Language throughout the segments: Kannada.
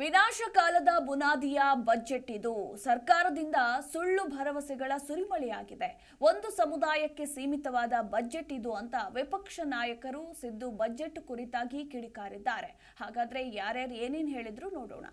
ವಿನಾಶಕಾಲದ ಬುನಾದಿಯ ಬಜೆಟ್ ಇದು. ಸರ್ಕಾರದಿಂದ ಸುಳ್ಳು ಭರವಸೆಗಳ ಸುರಿಮಳೆಯಾಗಿದೆ. ಒಂದು ಸಮುದಾಯಕ್ಕೆ ಸೀಮಿತವಾದ ಬಜೆಟ್ ಇದು ಅಂತ ವಿಪಕ್ಷ ನಾಯಕರು ಸಿದ್ದು ಬಜೆಟ್ ಕುರಿತಾಗಿ ಕಿಡಿಕಾರಿದ್ದಾರೆ. ಹಾಗಾದ್ರೆ ಯಾರ್ಯಾರು ಏನೇನು ಹೇಳಿದ್ರು ನೋಡೋಣ.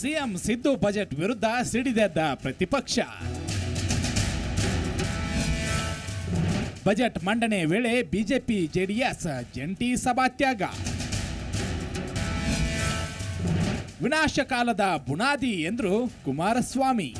ಸಿಎಂ ಸಿದ್ದು ಬಜೆಟ್ ವಿರುದ್ಧ ಸಿಡಿದೆದ್ದ ಪ್ರತಿಪಕ್ಷ. ಬಜೆಟ್ ಮಂಡನೆ ವೇಳೆ ಬಿಜೆಪಿ, ಜೆಡಿಎಸ್ ಜಂಟಿ ಸಭಾತ್ಯಾಗ. ವಿನಾಶಕಾಲದ ಬುನಾದಿ ಎಂದರು ಕುಮಾರಸ್ವಾಮಿ.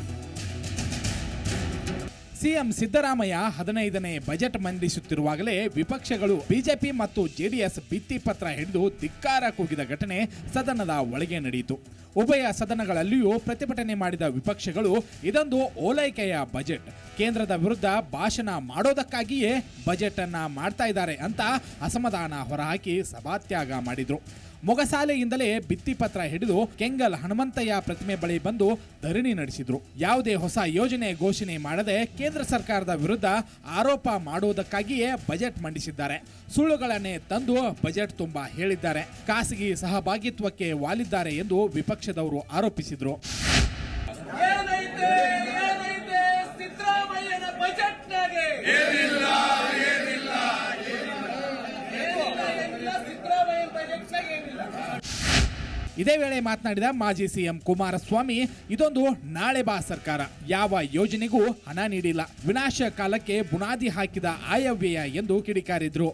ಸಿಎಂ ಸಿದ್ದರಾಮಯ್ಯ ಹದಿನೈದನೇ ಬಜೆಟ್ ಮಂಡಿಸುತ್ತಿರುವಾಗಲೇ ವಿಪಕ್ಷಗಳು ಬಿಜೆಪಿ ಮತ್ತು ಜೆಡಿಎಸ್ ಭಿತ್ತಿಪತ್ರ ಹಿಡಿದು ಧಿಕ್ಕಾರ ಕೂಗಿದ ಘಟನೆ ಸದನದ ಒಳಗೆ ನಡೆಯಿತು. ಉಭಯ ಸದನಗಳಲ್ಲಿಯೂ ಪ್ರತಿಭಟನೆ ಮಾಡಿದ ವಿಪಕ್ಷಗಳು ಇದೊಂದು ಓಲೈಕೆಯ ಬಜೆಟ್. ಕೇಂದ್ರದ ವಿರುದ್ಧ ಭಾಷಣ ಮಾಡೋದಕ್ಕಾಗಿಯೇ ಬಜೆಟ್ ಅನ್ನ ಮಾಡ್ತಾ ಇದ್ದಾರೆ ಅಂತ ಅಸಮಾಧಾನ ಹೊರಹಾಕಿ ಸಭಾತ್ಯಾಗ ಮಾಡಿದ್ರು. ಮೊಗಸಾಲೆಯಿಂದಲೇ ಭಿತ್ತಿಪತ್ರ ಹಿಡಿದು ಕೆಂಗಲ್ ಹನುಮಂತಯ್ಯ ಪ್ರತಿಮೆ ಬಳಿ ಬಂದು ಧರಣಿ ನಡೆಸಿದ್ರು. ಯಾವುದೇ ಹೊಸ ಯೋಜನೆ ಘೋಷಣೆ ಮಾಡದೆ ಕೇಂದ್ರ ಸರ್ಕಾರದ ವಿರುದ್ಧ ಆರೋಪ ಮಾಡುವುದಕ್ಕಾಗಿಯೇ ಬಜೆಟ್ ಮಂಡಿಸಿದ್ದಾರೆ. ಸುಳ್ಳುಗಳನ್ನೇ ತಂದು ಬಜೆಟ್ ತುಂಬಾ ಹೇಳಿದ್ದಾರೆ. ಖಾಸಗಿ ಸಹಭಾಗಿತ್ವಕ್ಕೆ ವಾಲಿದ್ದಾರೆ ಎಂದು ವಿಪಕ್ಷದವರು ಆರೋಪಿಸಿದ್ರು. ಇದೇ ವೇಳೆ ಮಾತನಾಡಿದ ಮಾಜಿ ಸಿಎಂ ಕುಮಾರಸ್ವಾಮಿ, ಇದೊಂದು ನಾಳೆ ಬಾ ಸರ್ಕಾರ. ಯಾವ ಯೋಜನೆಗೂ ಹಣ ನೀಡಿಲ್ಲ. ವಿನಾಶ ಕಾಲಕ್ಕೆ ಬುನಾದಿ ಹಾಕಿದ ಆಯವ್ಯಯ ಎಂದು ಕಿಡಿಕಾರಿದ್ರು.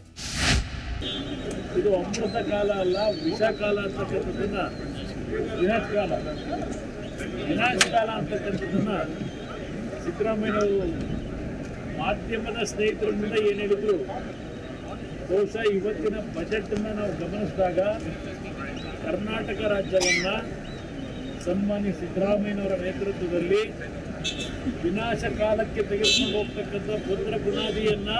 ಇದು ಅಮೃತ ಕಾಲ ಅಲ್ಲ, ವಿಷ ಕಾಲ ಅಂತಕ್ಕಂಥದ್ದನ್ನ ಅಂತಕ್ಕಂಥದ್ದನ್ನ ಮಾಧ್ಯಮದ ಸ್ನೇಹಿತರಿಂದ ಏನು ಹೇಳಿದ್ರು? ಬಹುಶಃ ಇವತ್ತಿನ ಬಜೆಟನ್ನು ನಾವು ಗಮನಿಸಿದಾಗ ಕರ್ನಾಟಕ ರಾಜ್ಯವನ್ನ ಸನ್ಮಾನ್ಯ ಸಿದ್ದರಾಮಯ್ಯನವರ ನೇತೃತ್ವದಲ್ಲಿ ವಿನಾಶ ಕಾಲಕ್ಕೆ ತೆಗೆದುಕೊಂಡು ಹೋಗ್ತಕ್ಕಂಥ ಭದ್ರ ಬುನಾದಿಯನ್ನ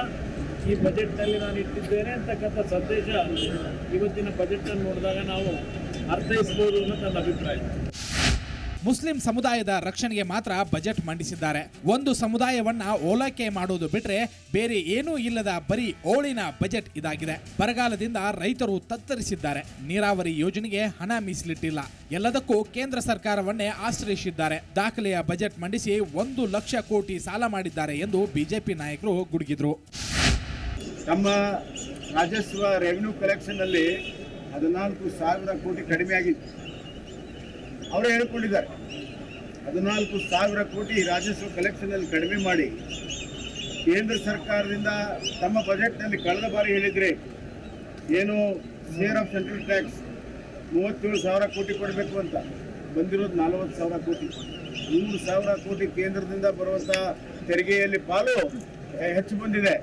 ಈ ಬಜೆಟ್ನಲ್ಲಿ ನಾನು ಇಟ್ಟಿದ್ದೇನೆ ಅಂತಕ್ಕಂಥ ಸಂದೇಶ ಇವತ್ತಿನ ಬಜೆಟ್ ಅನ್ನು ನೋಡಿದಾಗ ನಾವು ಅರ್ಥೈಸ್ಬೋದು ಅನ್ನೋ ನನ್ನ ಅಭಿಪ್ರಾಯ. ಮುಸ್ಲಿಂ ಸಮುದಾಯದ ರಕ್ಷಣೆಗೆ ಮಾತ್ರ ಬಜೆಟ್ ಮಂಡಿಸಿದ್ದಾರೆ. ಒಂದು ಸಮುದಾಯವನ್ನ ಓಲೈಕೆ ಮಾಡುವುದು ಬಿಟ್ರೆ ಬೇರೆ ಏನೂ ಇಲ್ಲದ ಬರೀ ಓಳಿನ ಬಜೆಟ್ ಇದಾಗಿದೆ. ಬರಗಾಲದಿಂದ ರೈತರು ತತ್ತರಿಸಿದ್ದಾರೆ. ನೀರಾವರಿ ಯೋಜನೆಗೆ ಹಣ ಮೀಸಲಿಟ್ಟಿಲ್ಲ. ಎಲ್ಲದಕ್ಕೂ ಕೇಂದ್ರ ಸರ್ಕಾರವನ್ನೇ ಆಶ್ರಯಿಸಿದ್ದಾರೆ. ದಾಖಲೆಯ ಬಜೆಟ್ ಮಂಡಿಸಿ ಒಂದು ಲಕ್ಷ ಕೋಟಿ ಸಾಲ ಮಾಡಿದ್ದಾರೆ ಎಂದು ಬಿಜೆಪಿ ನಾಯಕರು ಗುಡುಗಿದ್ರು. ನಮ್ಮ ರಾಜಸ್ವ ರೆವಿನ್ಯೂ ಕಲೆಕ್ಷನ್ನಲ್ಲಿ ಹದಿನಾಲ್ಕು ಸಾವಿರ ಕೋಟಿ ಕಡಿಮೆ ಆಗಿದೆ ಅವರೇ ಹೇಳ್ಕೊಂಡಿದ್ದಾರೆ. ಹದಿನಾಲ್ಕು ಸಾವಿರ ಕೋಟಿ ರಾಜಸ್ವ ಕಲೆಕ್ಷನಲ್ಲಿ ಕಡಿಮೆ ಮಾಡಿ ಕೇಂದ್ರ ಸರ್ಕಾರದಿಂದ ತಮ್ಮ ಬಜೆಟ್ನಲ್ಲಿ ಕಳೆದ ಬಾರಿ ಹೇಳಿದರೆ ಏನು ಶೇರ್ ಆಫ್ ಸೆಂಟ್ರಲ್ ಟ್ಯಾಕ್ಸ್ ಮೂವತ್ತೇಳು ಸಾವಿರ ಕೋಟಿ ಕೊಡಬೇಕು ಅಂತ. ಬಂದಿರೋದು ನಲವತ್ತು ಸಾವಿರ ಕೋಟಿ. ಮೂರು ಸಾವಿರ ಕೋಟಿ ಕೇಂದ್ರದಿಂದ ಬರುವಂಥ ತೆರಿಗೆಯಲ್ಲಿ ಪಾಲು ಹೆಚ್ಚು ಬಂದಿದೆ.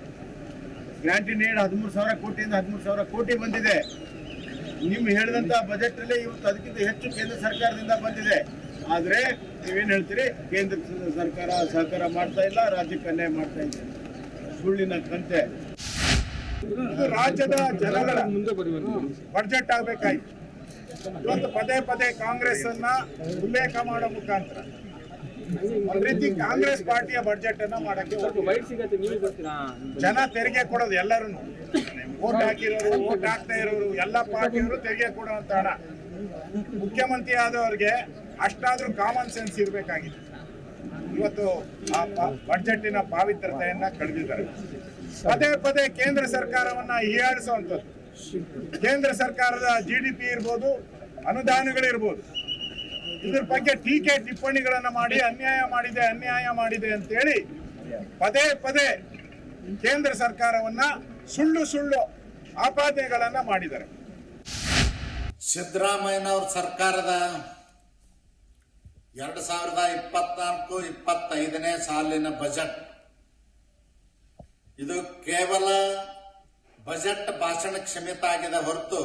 ಗ್ರಾಂಟಿನ್ ಏಡ್ ಹದಿಮೂರು ಸಾವಿರ ಕೋಟಿಯಿಂದ ಹದಿಮೂರು ಸಾವಿರ ಕೋಟಿ ಬಂದಿದೆ. ನೀವು ಹೇಳಿದಂತ ಬಜೆಟ್ ಅಲ್ಲಿ ಇವತ್ತು ಅದಕ್ಕಿಂತ ಹೆಚ್ಚು ಕೇಂದ್ರ ಸರ್ಕಾರದಿಂದ ಬಂದಿದೆ. ಆದ್ರೆ ನೀವೇನ್ ಹೇಳ್ತೀರಿ? ಕೇಂದ್ರ ಸರ್ಕಾರ ಸಹಕಾರ ಮಾಡ್ತಾ ಇಲ್ಲ ರಾಜ್ಯಕ್ಕೆ ಅನ್ಯಾಯ ಮಾಡ್ತಾ ಇದೆ. ಸುಳ್ಳಿನ ಕಂತೆ. ರಾಜ್ಯದ ಜನಗಳ ಬಡ್ಜೆಟ್ ಆಗ್ಬೇಕಾಯ್ತು. ಇವತ್ತು ಪದೇ ಪದೇ ಕಾಂಗ್ರೆಸ್ ಅನ್ನ ಉಲ್ಲೇಖ ಮಾಡೋ ಮುಖಾಂತರ. ಒಂದ್ ಕಾಂಗ್ರೆಸ್ ಪಾರ್ಟಿಯ ಬಡ್ಜೆಟ್ ಅನ್ನ ಮಾಡಕ್ಕೆ. ಜನ ತೆರಿಗೆ ಕೊಡೋದು ಎಲ್ಲರೂ ಓಟ್ ಹಾಕಿರೋರು, ಓಟ್ ಹಾಕ್ತಾ ಇರೋರು, ಎಲ್ಲ ಪಾರ್ಟಿಯವರು ತೆರಿಗೆ ಕೊಡುವಂತ ಹಣ. ಮುಖ್ಯಮಂತ್ರಿ ಆದವರಿಗೆ ಅಷ್ಟಾದ್ರೂ ಕಾಮನ್ ಸೆನ್ಸ್ ಇರಬೇಕಾಗಿದೆ. ಇವತ್ತು ಆ ಬಜೆಟ್ನ ಪಾವಿತ್ರತೆಯನ್ನ ಕಳೆದಿದ್ದಾರೆ. ಪದೇ ಪದೇ ಕೇಂದ್ರ ಸರ್ಕಾರವನ್ನ ಹೀಯಾಳಿಸುವಂಥದ್ದು ಕೇಂದ್ರ ಸರ್ಕಾರದ ಜಿ ಡಿ ಪಿ ಇರ್ಬೋದು, ಅನುದಾನಗಳಿರ್ಬೋದು. ಇದ್ರ ಬಗ್ಗೆ ಟೀಕೆ ಟಿಪ್ಪಣಿಗಳನ್ನ ಮಾಡಿ, ಅನ್ಯಾಯ ಮಾಡಿದೆ ಅನ್ಯಾಯ ಮಾಡಿದೆ ಅಂತೇಳಿ ಪದೇ ಪದೇ ಕೇಂದ್ರ ಸರ್ಕಾರವನ್ನ ಸುಳ್ಳು ಸುಳ್ಳು ಆಪಾದನೆಗಳನ್ನ ಮಾಡಿದ್ದಾರೆ. ಸಿದ್ದರಾಮಯ್ಯನವ್ರ ಸರ್ಕಾರದ ಎರಡು ಸಾವಿರದ ಇಪ್ಪತ್ನಾಲ್ಕು ಇಪ್ಪತ್ತೈದನೇ ಸಾಲಿನ ಬಜೆಟ್. ಇದು ಕೇವಲ ಬಜೆಟ್ ಭಾಷಣ ಕ್ಷಮಿತ ಆಗಿದೆ ಹೊರತು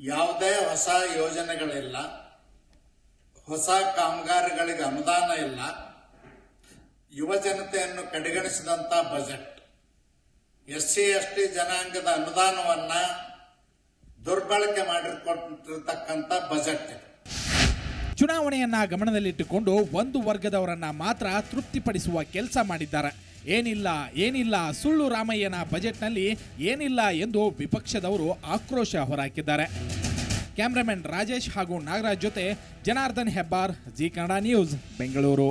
ಯಾವುದೇ ಹೊಸ ಯೋಜನೆಗಳಿಲ್ಲ, ಹೊಸ ಕಾಮಗಾರಿಗಳಿಗೆ ಅನುದಾನ ಇಲ್ಲ, ಯುವ ಜನತೆಯನ್ನು ಕಡೆಗಣಿಸಿದಂತ budget. S C S T ಜನಾಂಗದ ಅನುದಾನವನ್ನ ದುರ್ಬಳಕೆ ಮಾಡಿಕೊಂಡಿರ್ತಕ್ಕಂಥ ಬಜೆಟ್ ಚುನಾವಣೆಯನ್ನ ಗಮನದಲ್ಲಿಟ್ಟುಕೊಂಡು ಒಂದು ವರ್ಗದವರನ್ನ ಮಾತ್ರ ತೃಪ್ತಿಪಡಿಸುವ ಕೆಲಸ ಮಾಡಿದ್ದಾರೆ. ಏನಿಲ್ಲ ಏನಿಲ್ಲ, ಸುಳ್ಳು ರಾಮಯ್ಯನ ಬಜೆಟ್ನಲ್ಲಿ ಏನಿಲ್ಲ ಎಂದು ವಿಪಕ್ಷದವರು ಆಕ್ರೋಶ ಹೊರಹಾಕಿದ್ದಾರೆ. ಕ್ಯಾಮ್ರಾಮನ್ ರಾಜೇಶ್ ಹಾಗೂ ನಾಗರಾಜ್ ಜೊತೆ Janardhan Hebbar, Z Kannada news, Bengaluru.